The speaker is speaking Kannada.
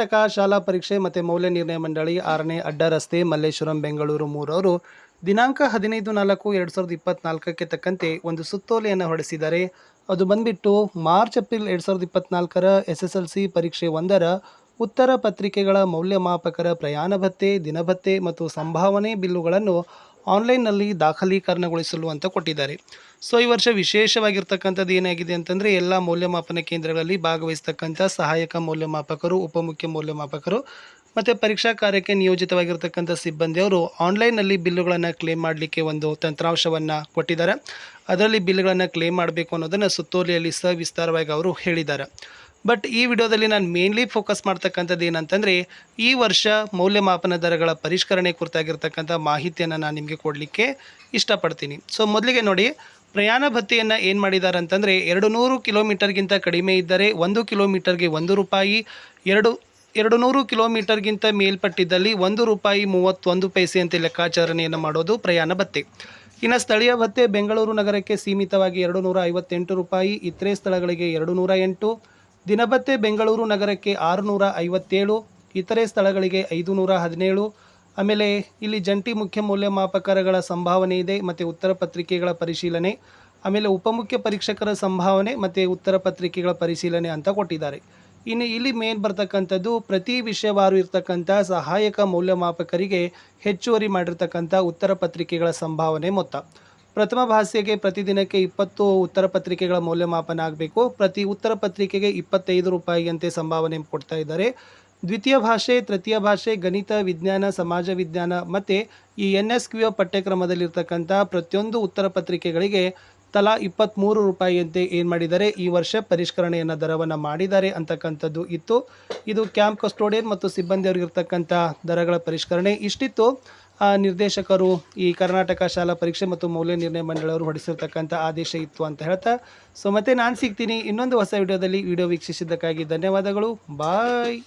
ಕರ್ನಾಟಕ ಶಾಲಾ ಪರೀಕ್ಷೆ ಮತ್ತು ಮೌಲ್ಯ ನಿರ್ಣಯ ಮಂಡಳಿ ಆರನೇ ಅಡ್ಡ ರಸ್ತೆ ಮಲ್ಲೇಶ್ವರಂ ಬೆಂಗಳೂರು ಮೂರವರು ದಿನಾಂಕ ಹದಿನೈದು ನಾಲ್ಕು ಎರಡು ಸಾವಿರದ ಇಪ್ಪತ್ನಾಲ್ಕಕ್ಕೆ ತಕ್ಕಂತೆ ಒಂದು ಸುತ್ತೋಲೆಯನ್ನು ಹೊರಡಿಸಿದ್ದಾರೆ. ಅದು ಬಂದ್ಬಿಟ್ಟು ಮಾರ್ಚ್ ಏಪ್ರಿಲ್ ಎರಡು ಸಾವಿರದ ಇಪ್ಪತ್ನಾಲ್ಕರ ಎಸ್ ಎಸ್ ಎಲ್ ಸಿ ಪರೀಕ್ಷೆ ಒಂದರ ಉತ್ತರ ಪತ್ರಿಕೆಗಳ ಮೌಲ್ಯಮಾಪಕರ ಪ್ರಯಾಣ ಭತ್ಯೆ ದಿನಭತ್ಯೆ ಮತ್ತು ಸಂಭಾವನೆ ಬಿಲ್ಲುಗಳನ್ನು ಆನ್ಲೈನ್ನಲ್ಲಿ ದಾಖಲೀಕರಣಗೊಳಿಸಲು ಅಂತ ಕೊಟ್ಟಿದ್ದಾರೆ. ಸೊ, ಈ ವರ್ಷ ವಿಶೇಷವಾಗಿರ್ತಕ್ಕಂಥದ್ದು ಏನಾಗಿದೆ ಅಂತಂದರೆ, ಎಲ್ಲ ಮೌಲ್ಯಮಾಪನ ಕೇಂದ್ರಗಳಲ್ಲಿ ಭಾಗವಹಿಸ್ತಕ್ಕಂಥ ಸಹಾಯಕ ಮೌಲ್ಯಮಾಪಕರು, ಉಪಮುಖ್ಯ ಮೌಲ್ಯಮಾಪಕರು ಮತ್ತು ಪರೀಕ್ಷಾ ಕಾರ್ಯಕ್ಕೆ ನಿಯೋಜಿತವಾಗಿರ್ತಕ್ಕಂಥ ಸಿಬ್ಬಂದಿಯವರು ಆನ್ಲೈನ್ನಲ್ಲಿ ಬಿಲ್ಲುಗಳನ್ನು ಕ್ಲೇಮ್ ಮಾಡಲಿಕ್ಕೆ ಒಂದು ತಂತ್ರಾಂಶವನ್ನು ಕೊಟ್ಟಿದ್ದಾರೆ. ಅದರಲ್ಲಿ ಬಿಲ್ಗಳನ್ನು ಕ್ಲೇಮ್ ಮಾಡಬೇಕು ಅನ್ನೋದನ್ನು ಸುತ್ತೋಲೆಯಲ್ಲಿ ಸವಿಸ್ತಾರವಾಗಿ ಅವರು ಹೇಳಿದ್ದಾರೆ. ಬಟ್ ಈ ವಿಡಿಯೋದಲ್ಲಿ ನಾನು ಮೇನ್ಲಿ ಫೋಕಸ್ ಮಾಡ್ತಕ್ಕಂಥದ್ದು ಏನಂತಂದರೆ, ಈ ವರ್ಷ ಮೌಲ್ಯಮಾಪನ ದರಗಳ ಪರಿಷ್ಕರಣೆ ಕುರಿತಾಗಿರ್ತಕ್ಕಂಥ ಮಾಹಿತಿಯನ್ನು ನಾನು ನಿಮಗೆ ಕೊಡಲಿಕ್ಕೆ ಇಷ್ಟಪಡ್ತೀನಿ. ಸೊ ಮೊದಲಿಗೆ ನೋಡಿ, ಪ್ರಯಾಣ ಭತ್ಯೆಯನ್ನು ಏನು ಮಾಡಿದ್ದಾರೆ ಅಂತಂದರೆ ಎರಡು ನೂರು ಕಿಲೋಮೀಟರ್ಗಿಂತ ಕಡಿಮೆ ಇದ್ದರೆ ಒಂದು ಕಿಲೋಮೀಟರ್ಗೆ ಒಂದು ರೂಪಾಯಿ, ಎರಡು ಎರಡು ನೂರು ಕಿಲೋಮೀಟರ್ಗಿಂತ ಮೇಲ್ಪಟ್ಟಿದ್ದಲ್ಲಿ ಒಂದು ರೂಪಾಯಿ ಮೂವತ್ತೊಂದು ಅಂತ ಲೆಕ್ಕಾಚಾರಣೆಯನ್ನು ಮಾಡೋದು ಪ್ರಯಾಣ ಭತ್ತೆ ಇನ್ನು ಸ್ಥಳೀಯ ಭತ್ತೆ ಬೆಂಗಳೂರು ನಗರಕ್ಕೆ ಸೀಮಿತವಾಗಿ ಎರಡು ನೂರ ಐವತ್ತೆಂಟು ರೂಪಾಯಿ, ಇತರೆ ಸ್ಥಳಗಳಿಗೆ ಎರಡು ನೂರ ಎಂಟು ದಿನಭತ್ಯೆ ಬೆಂಗಳೂರು ನಗರಕ್ಕೆ ಆರುನೂರ ಐವತ್ತೇಳು, ಇತರೆ ಸ್ಥಳಗಳಿಗೆ ಐದು ನೂರ ಹದಿನೇಳು. ಆಮೇಲೆ ಇಲ್ಲಿ ಜಂಟಿ ಮುಖ್ಯ ಮೌಲ್ಯಮಾಪಕರಗಳ ಸಂಭಾವನೆ ಇದೆ, ಮತ್ತು ಉತ್ತರ ಪತ್ರಿಕೆಗಳ ಪರಿಶೀಲನೆ, ಆಮೇಲೆ ಉಪಮುಖ್ಯ ಪರೀಕ್ಷಕರ ಸಂಭಾವನೆ, ಮತ್ತು ಉತ್ತರ ಪತ್ರಿಕೆಗಳ ಪರಿಶೀಲನೆ ಅಂತ ಕೊಟ್ಟಿದ್ದಾರೆ. ಇನ್ನು ಇಲ್ಲಿ ಮೇನ್ ಬರ್ತಕ್ಕಂಥದ್ದು ಪ್ರತಿ ವಿಷಯವಾರು ಇರ್ತಕ್ಕಂಥ ಸಹಾಯಕ ಮೌಲ್ಯಮಾಪಕರಿಗೆ ಹೆಚ್ಚುವರಿ ಮಾಡಿರ್ತಕ್ಕಂಥ ಉತ್ತರ ಪತ್ರಿಕೆಗಳ ಸಂಭಾವನೆ ಮೊತ್ತ. ಪ್ರಥಮ ಭಾಷೆಗೆ ಪ್ರತಿದಿನಕ್ಕೆ ಇಪ್ಪತ್ತು ಉತ್ತರ ಪತ್ರಿಕೆಗಳ ಮೌಲ್ಯಮಾಪನ ಆಗಬೇಕು. ಪ್ರತಿ ಉತ್ತರ ಪತ್ರಿಕೆಗೆ ಇಪ್ಪತ್ತೈದು ರೂಪಾಯಿಯಂತೆ ಸಂಭಾವನೆ ಕೊಡ್ತಾ ಇದ್ದಾರೆ. ದ್ವಿತೀಯ ಭಾಷೆ, ತೃತೀಯ ಭಾಷೆ, ಗಣಿತ, ವಿಜ್ಞಾನ, ಸಮಾಜ ವಿಜ್ಞಾನ ಮತ್ತು ಈ ಎನ್ ಎಸ್ ಕ್ಯೂ ಪಠ್ಯಕ್ರಮದಲ್ಲಿರ್ತಕ್ಕಂಥ ಪ್ರತಿಯೊಂದು ಉತ್ತರ ಪತ್ರಿಕೆಗಳಿಗೆ ತಲಾ ಇಪ್ಪತ್ತ್ಮೂರು ರೂಪಾಯಿಯಂತೆ ಏನು ಮಾಡಿದ್ದಾರೆ, ಈ ವರ್ಷ ಪರಿಷ್ಕರಣೆಯನ್ನು ದರವನ್ನು ಮಾಡಿದ್ದಾರೆ ಅಂತಕ್ಕಂಥದ್ದು ಇತ್ತು. ಇದು ಕ್ಯಾಂಪ್ ಕಸ್ಟೋಡಿಯನ್ ಮತ್ತು ಸಿಬ್ಬಂದಿಯವರಿಗಿರ್ತಕ್ಕಂಥ ದರಗಳ ಪರಿಷ್ಕರಣೆ. ಇಷ್ಟಿತ್ತು. ನಿರ್ದೇಶಕರು ಈ ಕರ್ನಾಟಕ ಶಾಲಾ ಪರೀಕ್ಷೆ ಮತ್ತು ಮೌಲ್ಯ ನಿರ್ಣಯ ಮಂಡಳಿಯವರು ಹೊರಡಿಸಿರ್ತಕ್ಕಂಥ ಆದೇಶ ಇತ್ತು ಅಂತ ಹೇಳ್ತಾ. ಸೊ ಮತ್ತೆ ನಾನು ಸಿಗ್ತೀನಿ ಇನ್ನೊಂದು ಹೊಸ ವಿಡಿಯೋದಲ್ಲಿ. ವಿಡಿಯೋ ವೀಕ್ಷಿಸಿದ್ದಕ್ಕಾಗಿ ಧನ್ಯವಾದಗಳು. ಬಾಯ್